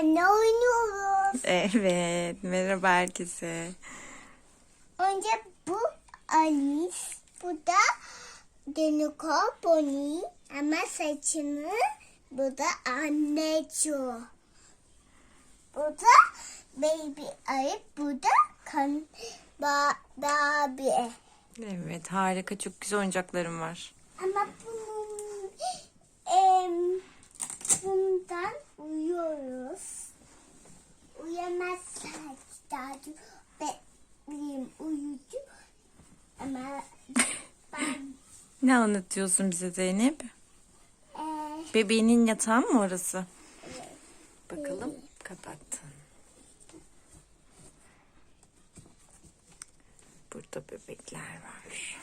annemle oynuyoruz. Evet. Merhaba herkese. Önce bu Alice, bu da Denico Pony ama saçını bu da anneciği. Bu da Baby Ayı, bu da kan ba Barbie. Evet harika çok güzel oyuncaklarım var. Ama bunun em, bundan uyuyoruz. Uyamazsak daha benim uyucu ama ben Ne anlatıyorsun bize Zeynep? e, Bebeğinin yatağı mı orası? Bakalım. Kapattın. Burada bebekler var.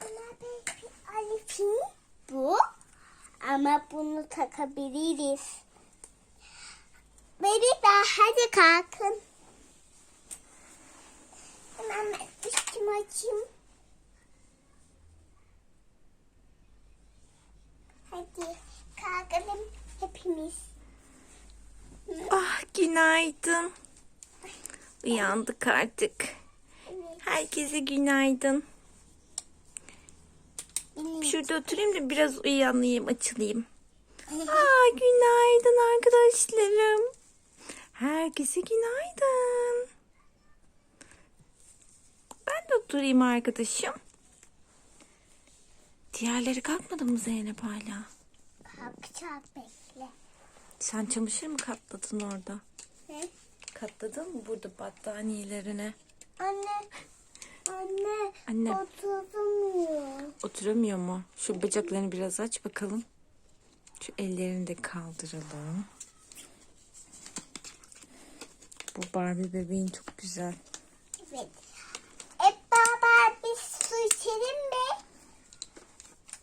ama belki Alif'in bu ama bunu takabiliriz. Bebekler hadi kalkın. Hemen ben üstümü açayım. Hadi kalkalım hepimiz. Ah günaydın. Uyandık artık. Herkese günaydın. Şurada oturayım da biraz uyanayım, açılayım. Aa günaydın arkadaşlarım. Herkese günaydın. Ben de oturayım arkadaşım. Diğerleri kalkmadı mı Zeynep hala? Kalkacak bekle. Sen çamaşır mı katladın orada? Ne? Katladın mı burada battaniyelerine? Anne. Anne. Anne. Oturamıyor. Mu? Şu bacaklarını biraz aç bakalım. Şu ellerini de kaldıralım. Bu Barbie bebeğin çok güzel. Evet. Hep beraber bir su içelim mi?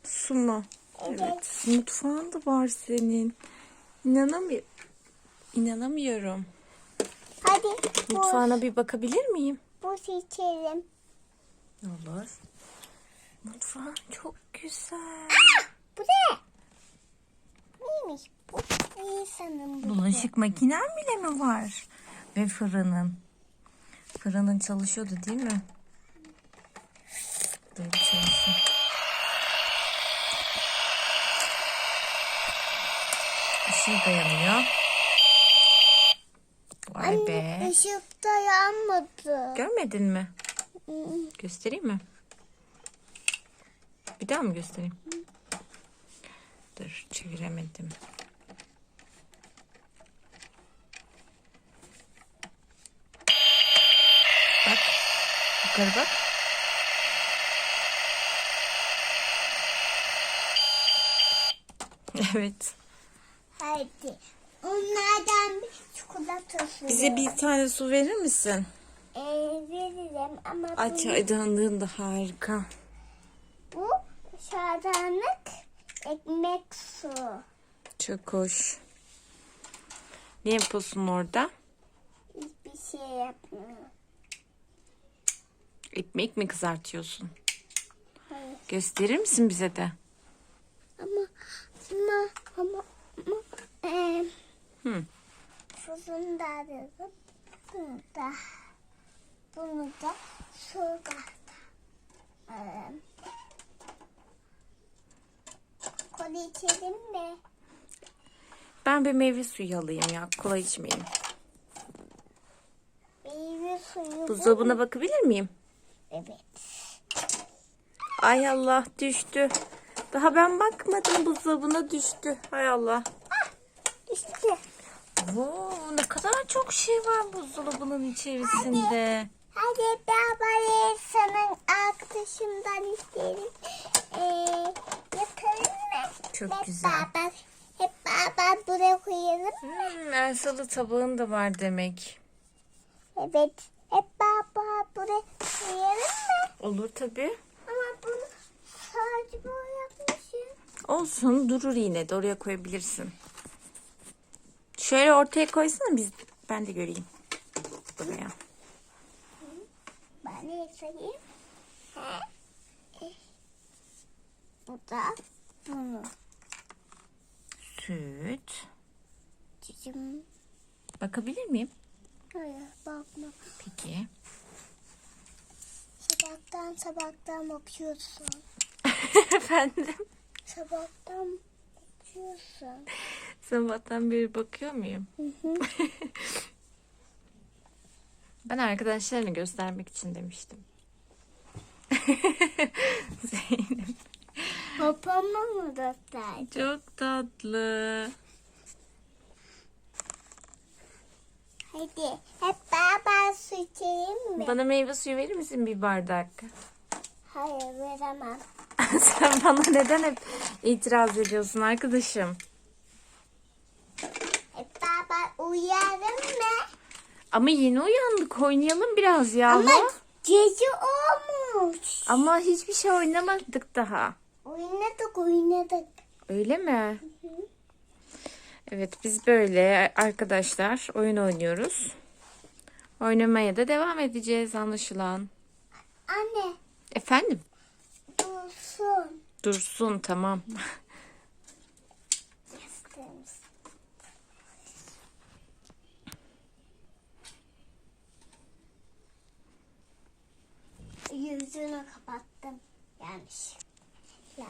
Su mu? Evet. Mutfağın da var senin. İnanamıyorum. İnanamıyorum. Hadi. Mutfağına bir bakabilir miyim? bu içelim. Olur. Mutfağın çok güzel. Bu ne? Neymiş bu? İnsanın bu. Bulaşık makinen bile mi var? Ve fırının. Fırının çalışıyordu değil mi? Bir çalışsın. Işığı da yanıyor. Vay be. Işıkta yanmadı. Görmedin mi? Göstereyim mi? Bir daha mı göstereyim? Dur çeviremedim. Bak. Yukarı bak. Evet. Hadi. Onlardan bir çikolata suyu. Bize bir tane su verir misin? Ee, veririm ama Ay bu, çaydanlığın da harika. Bu şadanlık ekmek su. Çok hoş. Ne yapıyorsun orada? Hiçbir şey yapmıyor. Ekmek mi kızartıyorsun? Hayır. Gösterir misin bize de? Ama ama ama ama eee Hı. şunu da dedim. Bunu da bunu da şurada. Eee Koli içelim mi? Ben bir meyve suyu alayım ya. Kolay içmeyeyim. Meyve suyu. Buzdolabına bakabilir miyim? Evet. Ay Allah düştü. Daha ben bakmadım buzdolabına düştü. Hay Allah. İşte. Oo, ne kadar çok şey var buzdolabının içerisinde. Hadi beraber senin arkadaşımdan isteyelim. Ee, yapalım mı? Çok hep güzel. Beraber, hep beraber buraya koyalım. Hmm, Elsalı tabağın da var demek. Evet. Hep beraber buraya koyalım mı? Olur tabii. Ama bunu sadece böyle yapmışım. Olsun durur yine de oraya koyabilirsin. Şöyle ortaya koysana biz ben de göreyim. Buraya. Ben ne sayayım? He. Bu da bunu. Süt. Cicim. Bakabilir miyim? Hayır bakma. Peki. Sabahtan sabahtan bakıyorsun. Efendim? Sabahtan bakıyorsun. Sabahtan beri bakıyor muyum? Hı hı. Ben arkadaşlarını göstermek için demiştim. Zeynep. Babama mı gösterdi? Çok tatlı. Hadi hep beraber su içelim mi? Bana meyve suyu verir misin bir bardak? Hayır veremem. Sen bana neden hep itiraz ediyorsun arkadaşım? Hep beraber uyuyalım mı? Ama yeni uyandık. Oynayalım biraz ya. Ama, gece olmuş. Ama hiçbir şey oynamadık daha. Oynadık oynadık. Öyle mi? Evet biz böyle arkadaşlar oyun oynuyoruz. Oynamaya da devam edeceğiz anlaşılan. Anne Efendim? dursun. Dursun tamam. Yüzünü kapattım. Yanlış. Ya.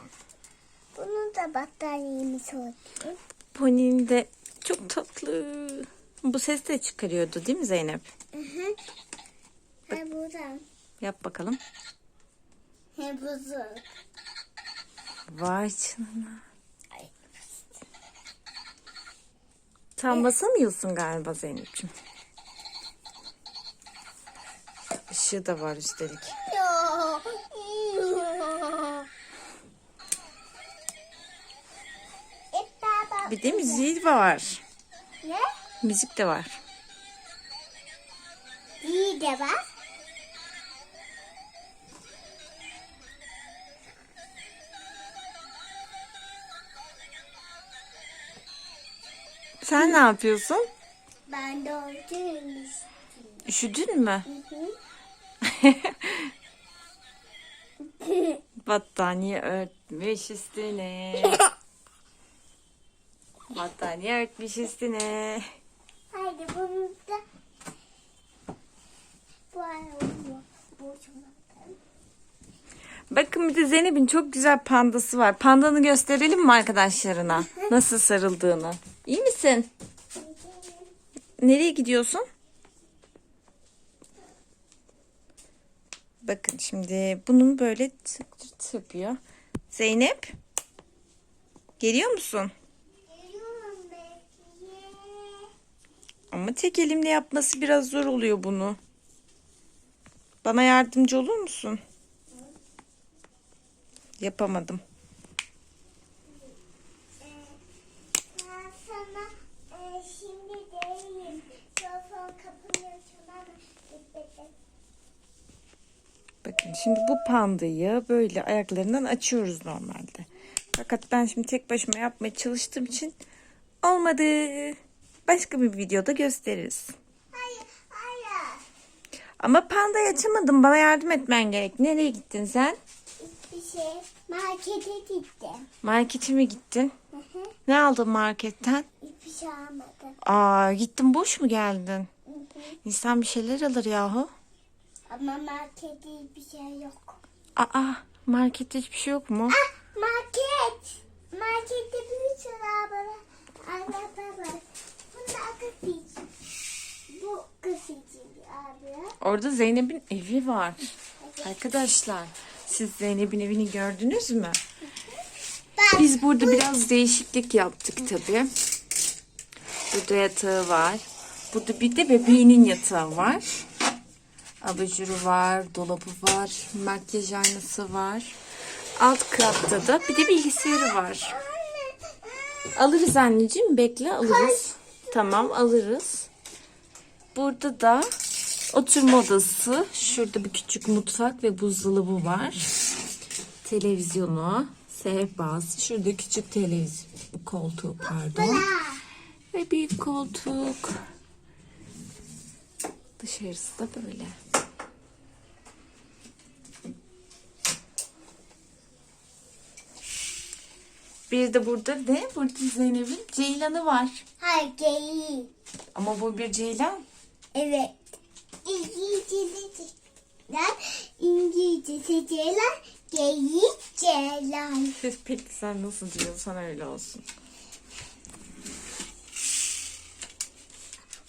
Bunu da battaniyemi soğutayım. Pony'nin de çok tatlı. Bu ses de çıkarıyordu değil mi Zeynep? Hı hı. Ha buradan. Yap bakalım. Ha buzu. Vay canına. Ay. Tam basamıyorsun galiba Zeynep'ciğim. Işığı da var üstelik. Ya. Bir de müziği var. Ne? Müzik de var. İyi de var. Sen ne yapıyorsun? Ben oradayım. Üşüdün mü? Battaniye örtmüş üstüne. Battaniye örtmüş üstüne. Haydi bunu da bu Bakın bir de Zeynep'in çok güzel pandası var. Pandanı gösterelim mi arkadaşlarına? Nasıl sarıldığını. İyi misin? Nereye gidiyorsun? Bakın şimdi bunun böyle tık tık yapıyor. Zeynep. Geliyor musun? Ama tek elimle yapması biraz zor oluyor bunu. Bana yardımcı olur musun? Yapamadım. E. Bakın şimdi bu pandayı böyle ayaklarından açıyoruz normalde. Fakat ben şimdi tek başıma yapmaya çalıştığım için olmadı. Başka bir videoda gösteririz. Hayır, hayır. Ama pandayı açamadım. Bana yardım etmen gerek. Nereye gittin sen? Hiçbir şey. Markete gittim. Markete mi gittin? Hı hı. Ne aldın marketten? Hiçbir şey almadım. Aa gittin boş mu geldin? Hı hı. İnsan bir şeyler alır yahu. Ama markette hiçbir şey yok. Aa markette hiçbir şey yok mu? Ah market. Markette bir sürü araba, araba var. Bunda kız için. Bu kız için abi. Orada Zeynep'in evi var. Arkadaşlar siz Zeynep'in evini gördünüz mü? Biz burada biraz değişiklik yaptık tabii. Burada yatağı var. Burada bir de bebeğinin yatağı var. Abajuru var, dolabı var, makyaj aynası var. Alt katta da bir de bilgisayarı var. Alırız anneciğim bekle alırız. Tamam alırız. Burada da oturma odası. Şurada bir küçük mutfak ve buzdolabı var. Televizyonu, sehpası. Şurada küçük televizyon koltuğu pardon. Ve büyük koltuk. Dışarısı da böyle. Bir de burada ne? Burada Zeynep'in ceylanı var. Hayır geyik. Ama bu bir ceylan. Evet. İngilizceler, İngilizce seçeler, geyik ceylan. Peki sen nasıl diyorsan öyle olsun.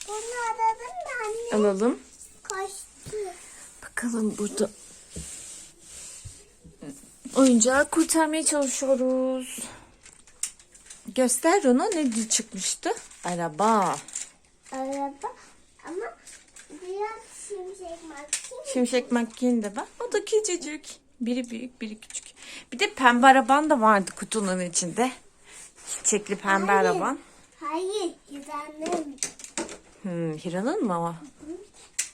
Bunu alalım mı anne? Alalım. Kaçtı. Bakalım burada oyuncağı kurtarmaya çalışıyoruz. Göster ona ne çıkmıştı? Araba. Araba biraz şimşek makyeni de var. O da küçücük. Biri büyük, biri küçük. Bir de pembe araban da vardı kutunun içinde. Çiçekli pembe Hayır. araban. Hayır, güzelim. Hmm, Hira'nın mı o?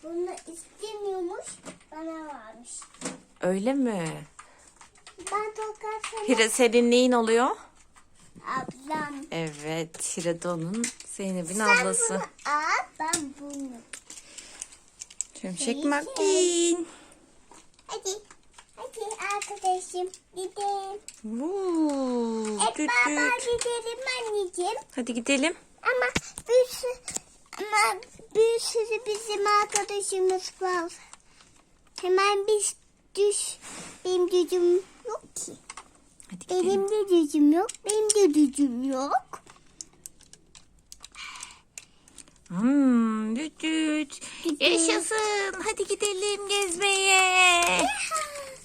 Bunu istemiyormuş, bana varmış. Öyle mi? Ben tokat Hira senin neyin oluyor? ablam. Evet, Hira da onun Zeynep'in Sen ablası. bunu al, ben bunu. Şimşek makin. Hadi, hadi arkadaşım gidelim. Vuu, Hep düt beraber düt. gidelim anneciğim. Hadi gidelim. Ama bir sürü, ama bir sürü bizim arkadaşımız var. Hemen biz düş. Benim düdüm yok ki. Hadi gidelim. Benim de düdüm yok. Benim de düdüm yok. Hmm, düt düt. Yaşasın. Hadi gidelim gezmeye.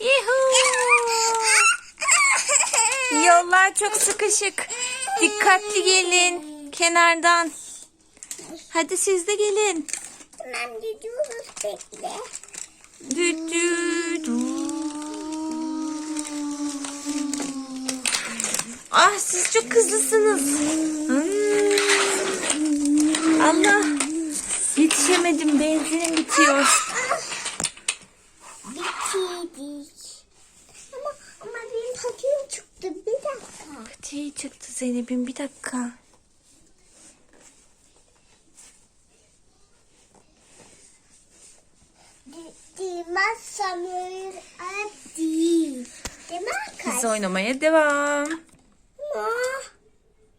Yuhuu. Yollar çok sıkışık. Dikkatli gelin kenardan. Hadi siz de gelin. Hemen gidiyoruz bekle. Düt düt. Ah siz çok hızlısınız. Hmm. Allah. Yetişemedim benzinim bitiyor. Bitirdik. Ama, ama benim hakim çıktı. Bir dakika. Şey çıktı Zeynep'in bir dakika. Değmezsem öyle değil. Mi Biz oynamaya devam.